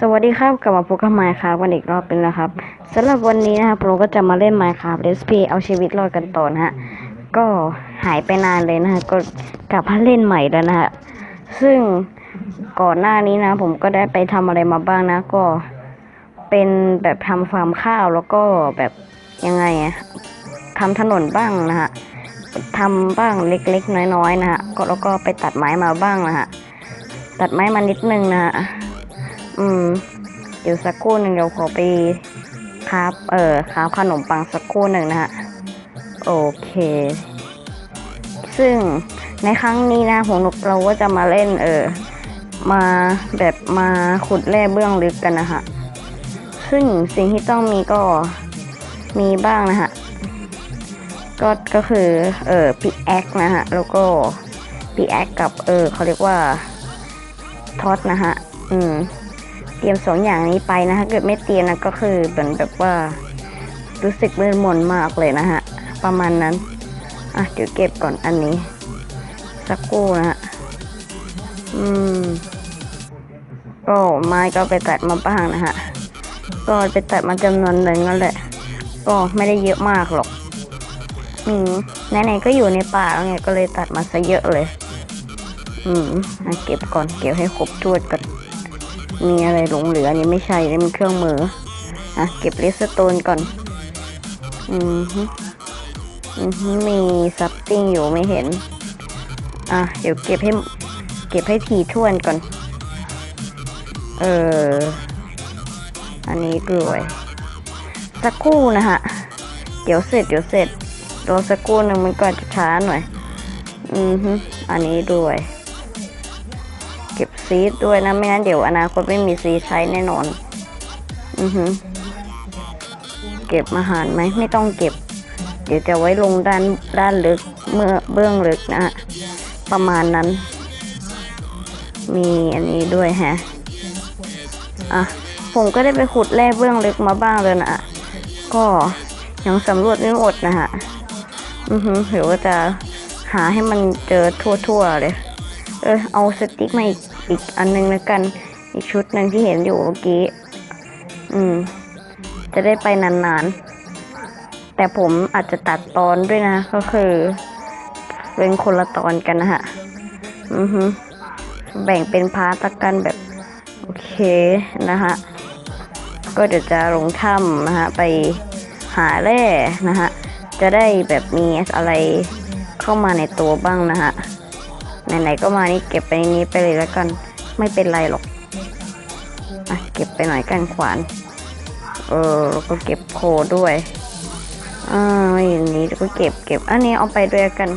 สวัสดีครับกลับมาพบกับไมค์ครับกันอีกรอบเป็นงนะครับสำหรับวันนี้นะครับเราก็จะมาเล่น Minecraft Recipe เอาชีวิตรอดกันต่อนะฮะก็หายไปนานเลยนะฮะก็กลับมาเล่นใหม่แล้วนะฮะซึ่งก่อนหน้านี้นะ ผมก็ได้ไปทำอะไรมาบ้างนะ ก็เป็นแบบทำฟาร์มข้าวแล้วก็แบบยังไงอะทำถนนบ้างนะฮะทำบ้างเล็กๆ น้อยๆนะฮะก็แล้วก็ไปตัดไม้มาบ้างนะฮะตัดไม้มานิดนึงนะฮะ อืม เดี๋ยวสักครู่หนึ่งเดี๋ยวขอไปคราบเออคราบขนมปังสักครู่หนึ่งนะฮะ โอเค ซึ่งในครั้งนี้นะผมเราก็จะมาเล่น เออ มาแบบมาขุดแร่เบื้องลึกกันนะฮะ ซึ่งสิ่งที่ต้องมีก็มีบ้างนะฮะ ก็ก็คือ เออพิแอคนะฮะ แล้วก็พิแอคกับ เออเขาเรียกว่าท็อตนะฮะ อืม รียมสองอย่างนี้ไปนะถ้าเกิดไม่เตรียมนะก็คือเหมือนแบบว่า รู้สึกมืดมนมากเลยนะฮะ ประมาณนั้น อะเดี๋ยวเก็บก่อนอันนี้ สักครู่นะฮะ อืมก็ไม้ก็ไปตัดมาบ้างนะฮะ ก็ไปตัดมาจำนวนหนึ่งนั่นแหละ ก็ไม่ได้เยอะมากหรอก อืมไหนๆก็อยู่ในป่าแล้วไงก็เลยตัดมาซะเยอะเลย อืมอเก็บก่อนเก็บให้ครบถ้วนก่อน มีอะไรหลงเหลืออันนี้ไม่ใช่นี่มันเครื่องมือ อะ เก็บเลสโตนก่อน อืมฮึอืมมีซับติ้งอยู่ไม่เห็น อะ เดี๋ยวเก็บให้ เก็บให้ทีท่วนก่อน เออ อันนี้ด้วย สักครู่นะฮะ เดี๋ยวเสร็จ เดี๋ยวเสร็จรอสักครู่หนึ่งมันก็จะช้าหน่อย อืมฮึอันนี้ด้วย เก็บซีดด้วยนะ ไม่งั้นเดี๋ยวอนาคตไม่มีซีใช้แน่นอน อือฮึเก็บอาหารไหมไม่ต้องเก็บ เดี๋ยวจะไว้ลงด้านด้านลึกเมื่อเบื้องลึกนะฮะประมาณนั้น มีอันนี้ด้วยแฮะอะผมก็ได้ไปขุดแร่เบื้องลึกมาบ้างเลยนะ ก็ยังสำรวจไม่หมดนะฮะ อือฮึเดี๋ยวก็จะหาให้มันเจอทั่วๆเลย เออเอาสติ๊กมาอีก อีกอันนึงแล้วกัน อีกชุดหนึ่งที่เห็นอยู่เมื่อกี้ อืม จะได้ไปนานๆ แต่ผมอาจจะตัดตอนด้วยนะ ก็คือเป็นคนละตอนกันนะฮะ อือฮึแบ่งเป็นพาร์ตกันแบบ โอเคนะฮะ ก็เดี๋ยวจะลงถ้ำนะฮะ ไปหาแร่นะฮะ จะได้แบบมีอะไรเข้ามาในตัวบ้างนะฮะ ไหนๆก็มานี่เก็บไปในนี้ไปเลยแล้วกัน ไม่เป็นไรหรอกอะเก็บไปหน่อยกันขวาน เออก็เก็บโคด้วยอ่าอย่างนี้ก็เก็บเก็บอันนี้เอาไปด้วยกัน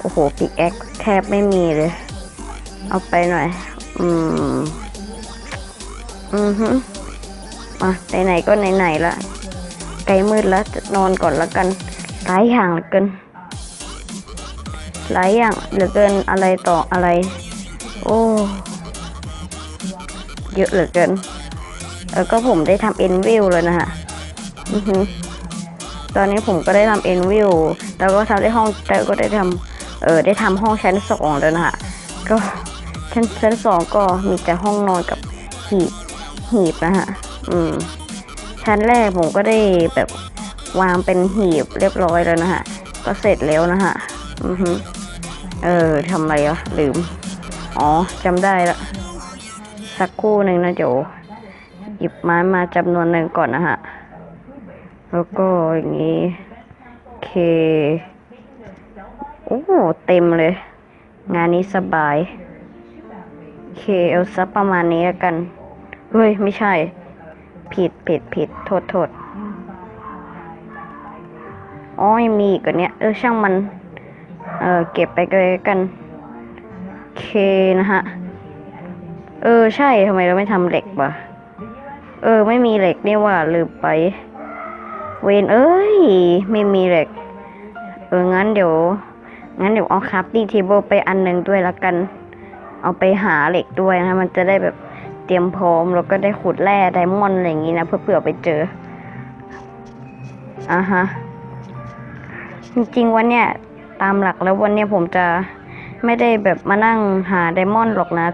โอ้โหปิกแอคแทบไม่มีเลย เอาไปหน่อย อืม อือฮึอะไหนๆก็ไหนๆละไกล้มืดแล้วจะนอนก่อนแล้วกันหลายอย่างเหลือเกิน หลายอย่างเหลือเกินอะไรต่ออะไร โอ้เยอะเหลือเกิน แล้วก็ผมได้ทำเอ็นวิวแล้วนะฮะตอนนี้ผมก็ได้ทำเอ็นวิวแล้วก็ทำได้ห้องแล้วก็ได้ทำเออได้ทำห้องชั้นสองแล้วนะฮะก็ชั้นชั้นสองก็มีแต่ห้องนอนกับหีบหีบนะฮะอืม ชั้นแรกผมก็ได้แบบวางเป็นหีบเรียบร้อยแล้วนะฮะก็เสร็จแล้วนะฮะ อือฮึเออทำอะไรอะลืม อ๋อจำได้ละสักคู่หนึ่งนะเดี๋ยวหยิบไม้มาจำนวนหนึ่งก่อนนะฮะ แล้วก็อย่างนี้โอเค โอ้เต็มเลย งานนี้สบายโอเคเอาซักประมาณนี้แล้วกัน เฮ้ย ไม่ใช่ ผิดผิดผิดโทษโทษอ๋อยังมีอีกอันเนี้เออช่างมัน เออเก็บไปเลยกันโอเคนะฮะ เออใช่ทำไมเราไม่ทำเหล็กวะเออ ไม่มีเหล็กนี่ว่าลืมไป เวนเอ้ย ไม่มีเหล็ก เออ งั้นเดี๋ยว งั้นเดี๋ยวเอาครับดีเทเบิลไปอันหนึ่งด้วยละกัน เอาไปหาเหล็กด้วยนะ มันจะได้แบบเตรียมพร้อม แล้วก็ได้ขุดแร่ไดมอนด์อะไรอย่างงี้นะ เพื่อเผื่อไปเจออะฮะ จริงๆวันเนี้ย ตามหลักแล้ววันนี้ผมจะไม่ได้แบบมานั่งหาไดมอนด์หรอกนะ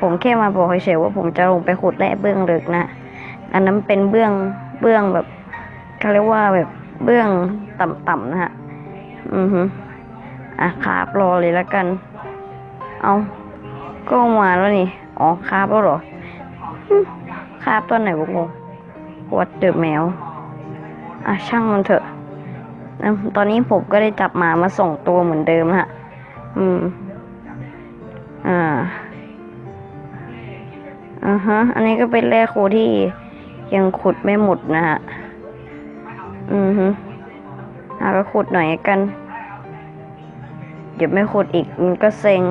ผมแค่มาบอกเฉยๆว่าผมจะลงไปขุดแร่เบื้องลึกนะ อันนั้นเป็นเบื้องเบื้องแบบเขาเรียกว่าแบบเบื้องต่ำๆนะฮะ อือฮึอะคาบรอเลยแล้วกัน เอาก็มาแล้วนี่ อ๋อคาบแล้วเหรอคาบตอนไหนวะงงวัดเดอะแมว อะช่างมันเถอะ ตอนนี้ผมก็ได้จับหมามาส่งตัวเหมือนเดิมนะฮะ อืม อ่า อ่าฮะ อันนี้ก็เป็นแร่โคที่ยังขุดไม่หมดนะฮะ อือฮึอ่าก็ขุดหน่อยกัน เดี๋ยวไม่ขุดอีกมันก็เซ็ง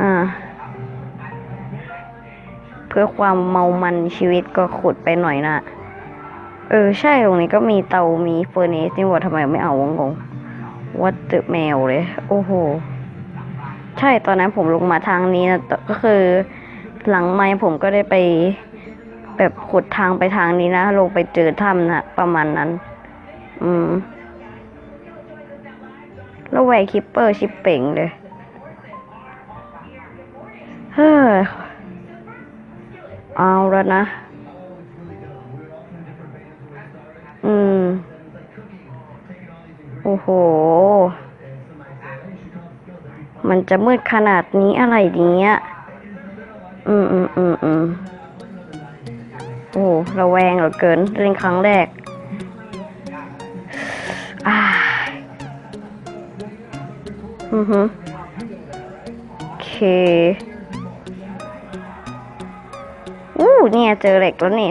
อ่า เพื่อความเมามันชีวิตก็ขุดไปหน่อยนะ เออ ใช่ตรงนี้ก็มีเตามีเฟอร์เนสนี่ว่าทำไมไม่เอาวงงวัดตึแมวเลย โอ้โห ใช่ตอนนั้นผมลงมาทางนี้นะก็คือ หลังไม้ผมก็ได้ไป แบบขุดทางไปทางนี้นะลงไปเจอถ้ำนะประมาณนั้น อืมแล้วแหวกคิปเปอร์ชิปเป่งเลยเฮ้ยเอาแล้วนะ จะมืดขนาดนี้อะไรเนี้ย อืมอืมอืมอืมโอ้ระแวงเหลือเกินเล่นครั้งแรก อ่า อือฮึโอเค อู้เนี่ยเจอเหล็กแล้วนี่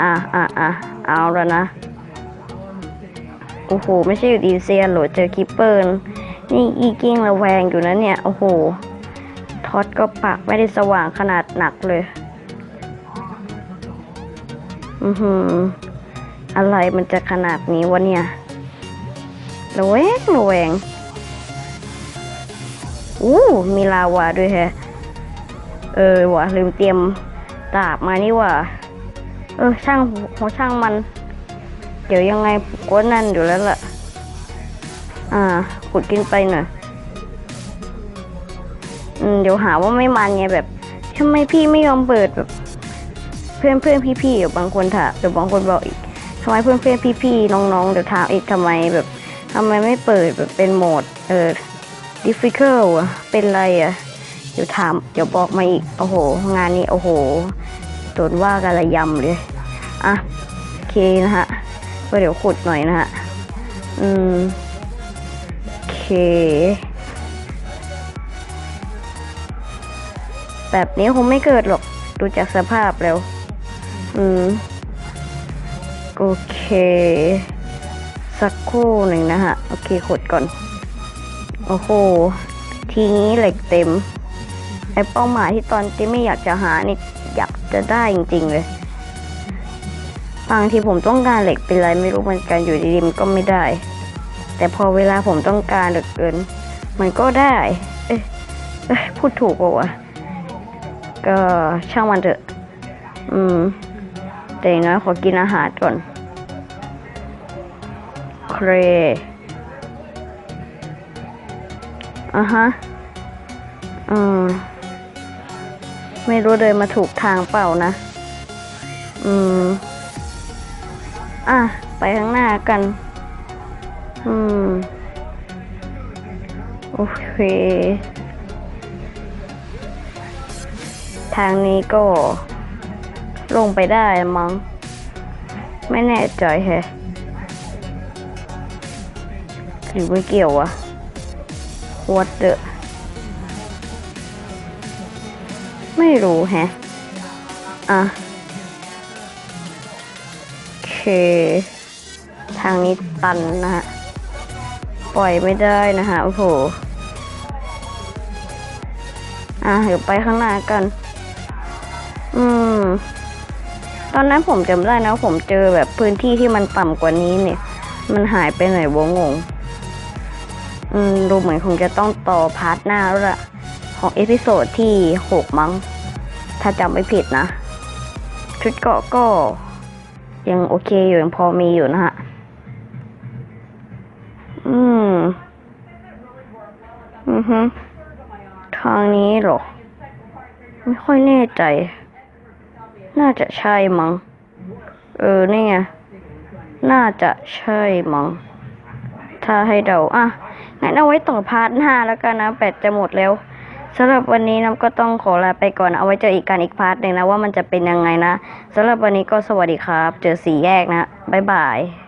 อะอะอะเอาแล้วนะ โอ้โห ไม่ใช่อยู่ดีเซียนหรอเจอคิปเปอร์ นี่อีกิ้งระแวงอยู่นะเนี่ย โอ้โห ท็อตก็ปากไม่ได้สว่างขนาดหนักเลย อือหือ อะไรมันจะขนาดนี้วะเนี่ย ระแวงระแวง อู้มีลาวาด้วยแฮะ เออวะลืมเตรียมดาบมานี่ว่ะ เออช่างหัวช่างมัน เดี๋ยวยังไงก็นั่นอยู่แล้วล่ะ อ่าขุดกินไปหน่อยอเดี๋ยวหาว่าไม่มันไงแบบทำไมพี่ไม่ยอมเปิดแบบ เพื่อนเพื่อนพี่พี่ๆเดี๋ยวบางคนถามเดี๋ยวบางคนบอกอีกทำไมเพื่อนเพื่อนพี่พี่ๆน้องๆเดี๋ยวถามอีกทำไมแบบทำไมไม่เปิดแบบเป็นโหมดเออ difficult อะเป็นไรอะเดี๋ยวถามเดี๋ยวบอกมาอีกโอ้โห งานนี้โอ้โหโดนว่ากันระยำเลยอะโอเคนะฮะก็เดี๋ยวขุดหน่อยนะฮะอืม เค แบบนี้คงไม่เกิดหรอก ดูจากสภาพแล้ว อืม โอเค สักครู่หนึ่งนะฮะ โอเคขดก่อน โอ้โห ทีนี้เหล็กเต็ม ไอเป้าหมายที่ตอนที่ไม่อยากจะหานี่อยากจะได้จริง ๆ เลย บางทีผมต้องการเหล็กเป็นไรไม่รู้เหมือนกันอยู่ดีๆมันก็ไม่ได้ แต่พอเวลาผมต้องการเหลือเกิน มันก็ได้ เอ๊ะพูดถูกป่าวะก็ช่างมันเถอะ อืม แต่อย่างน้อยขอกินอาหารก่อน เครอะฮะ อืม ไม่รู้เดินมาถูกทางเปล่านะ อืม อะ ไปข้างหน้ากัน อืม โอเค ทางนี้ก็ ลงไปได้มั้ง ไม่แน่ใจแฮะหรือไม่เกี่ยววะ what the ไม่รู้แฮะ อะโอเค ทางนี้ตันนะฮะ ปล่อยไม่ได้นะฮะ โอ้โห อะเดี๋ยวไปข้างหน้ากัน อืม ตอนนั้นผมจำได้นะ ผมเจอแบบพื้นที่ที่มันต่ำกว่านี้เนี่ย มันหายไปไหนวงงง อืม ดูเหมือนคงจะต้องต่อพาร์ทหน้าแล้วล่ะ ของเอพิโซดที่หกมั้ง ถ้าจำไม่ผิดนะ ชุดเกาะก็ยังโอเคอยู่ยังพอมีอยู่นะฮะ อืม อือฮึทางนี้หรอ ไม่ค่อยแน่ใจ น่าจะใช่มั้ง เออ นี่ไง น่าจะใช่มั้ง ถ้าให้เดา อะ งั้นเอาไว้ต่อพาร์ทหน้าแล้วกันนะแบตจะหมดแล้วสำหรับวันนี้น้ำก็ต้องขอลาไปก่อน เอาไว้เจออีกกันอีกพาร์ทหนึ่งนะว่ามันจะเป็นยังไงนะสำหรับวันนี้ก็สวัสดีครับ เจอสี่แยกนะ บ๊ายบาย